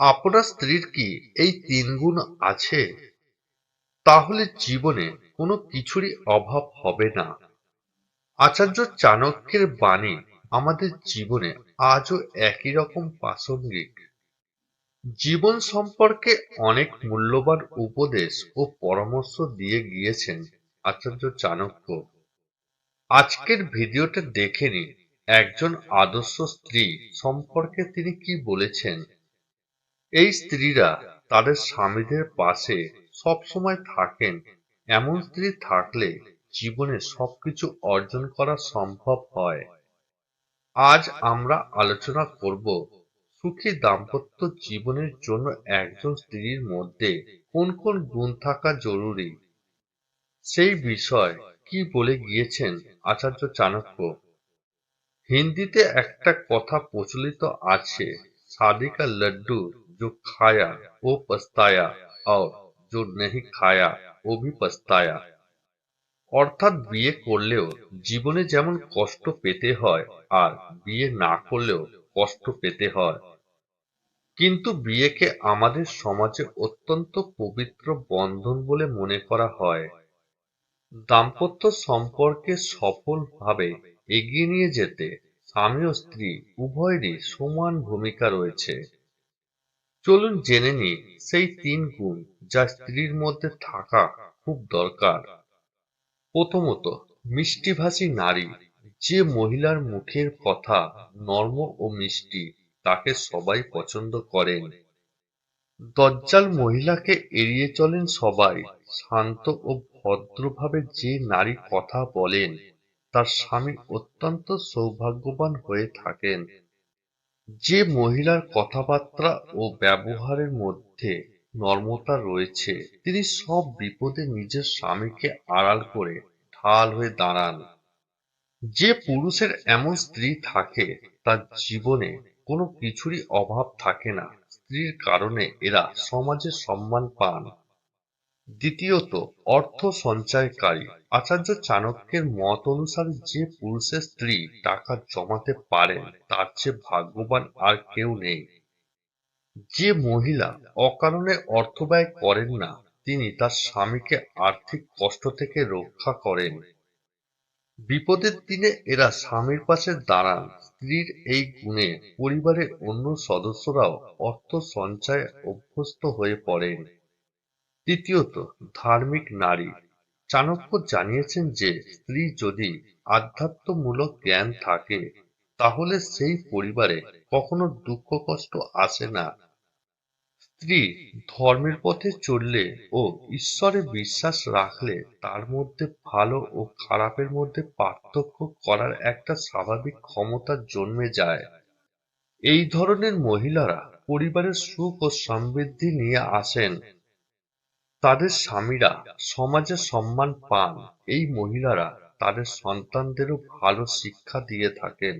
আপনার স্ত্রীর কি এই তিন গুণ আছে? তাহলে জীবনে কোনো কিছুরই অভাব হবে না। আচার্য চাণক্যের বাণী আমাদের জীবনে আজও একই রকম প্রাসঙ্গিক। জীবন সম্পর্কে অনেক মূল্যবান উপদেশ ও পরামর্শ দিয়ে গিয়েছেন আচার্য চাণক্য। আজকের ভিডিওটা দেখে নিন, একজন আদর্শ স্ত্রী সম্পর্কে তিনি কি বলেছেন। এই স্ত্রীরা তাদের স্বামীদের পাশে সবসময় থাকেন। এমন স্ত্রী থাকলে জীবনে সবকিছু অর্জন করা সম্ভব হয়। আজ আমরা আলোচনা করব, সুখী দাম্পত্য জীবনের জন্য একজন স্ত্রীর মধ্যে কোন কোন গুণ থাকা জরুরি? সেই বিষয় কি বলে গিয়েছেন আচার্য চাণক্য? হিন্দিতে একটা কথা প্রচলিত আছে, সাদিকা লড্ডুর जो खाया वो पछताया और जो नहीं खाया वो भी पछताया অর্থাৎ বিয়ে করলেও জীবনে যেমন কষ্ট পেতে হয় আর বিয়ে না করলেও কষ্ট পেতে হয় কিন্তু বিয়েকে আমাদের সমাজে অত্যন্ত পবিত্র বন্ধন বলে মনে করা হয় দাম্পত্য সম্পর্কে সফলভাবে এগিয়ে নিয়ে যেতে স্বামী ও স্ত্রী উভয়েরই সমান ভূমিকা রয়েছে চলুন জেনে নিই, সেই তিন গুণ যা স্ত্রীর মধ্যে থাকা খুব দরকার। প্রথমত, মিষ্টিভাষী নারী যে মহিলার মুখের কথা নর্ম ও মিষ্টি তাকে সবাই পছন্দ করেন। দজ্জাল মহিলাকে এড়িয়ে চলেন সবাই, শান্ত ও ভদ্রভাবে যে নারী কথা বলেন, তার স্বামী অত্যন্ত সৌভাগ্যবান হয়ে থাকেন। যে মহিলার কথাবার্তা ও ব্যবহারের মধ্যে নর্মতা রয়েছে, তিনি সব বিপদে নিজের স্বামীকে আড়াল করে ঢাল হয়ে দাঁড়ান। যে পুরুষের এমন স্ত্রী থাকে, তার জীবনে কোনো কিছুরই অভাব থাকে না। স্ত্রীর কারণে এরা সমাজে সম্মান পান। দ্বিতীয়ত, অর্থ সঞ্চয়কারী। আচার্য চাণক্যের মত অনুসারে যে পুরুষের স্ত্রী টাকা জমাতে পারেন, তার চেয়ে ভাগ্যবান আর কেউ নেই। যে মহিলা অকারণে অর্থ ব্যয় করেন না, তিনি তার স্বামীকে আর্থিক কষ্ট থেকে রক্ষা করেন। বিপদের দিনে এরা স্বামীর পাশে দাঁড়ান, স্ত্রীর এই গুণে পরিবারের অন্য সদস্যরাও অর্থ সঞ্চয়ে অভ্যস্ত হয়ে পড়েন। তৃতীয়ত, ধার্মিক নারী। চাণক্য জানিয়েছেন যে, স্ত্রী যদি আধ্যাত্মমূলক জ্ঞান থাকে, তাহলে সেই পরিবারে কখনো দুঃখ কষ্ট আসে না। স্ত্রী ধর্মের পথে চললে ও ঈশ্বরে বিশ্বাস রাখলে তার মধ্যে ভালো ও খারাপের মধ্যে পার্থক্য করার একটা স্বাভাবিক ক্ষমতা জন্মে যায়। এই ধরনের মহিলারা পরিবারের সুখ ও সমৃদ্ধি নিয়ে আসেন। তাদের স্বামীরা সমাজে সম্মান পান। এই মহিলারা তাদের সন্তানদেরও ভালো শিক্ষা দিয়ে থাকেন।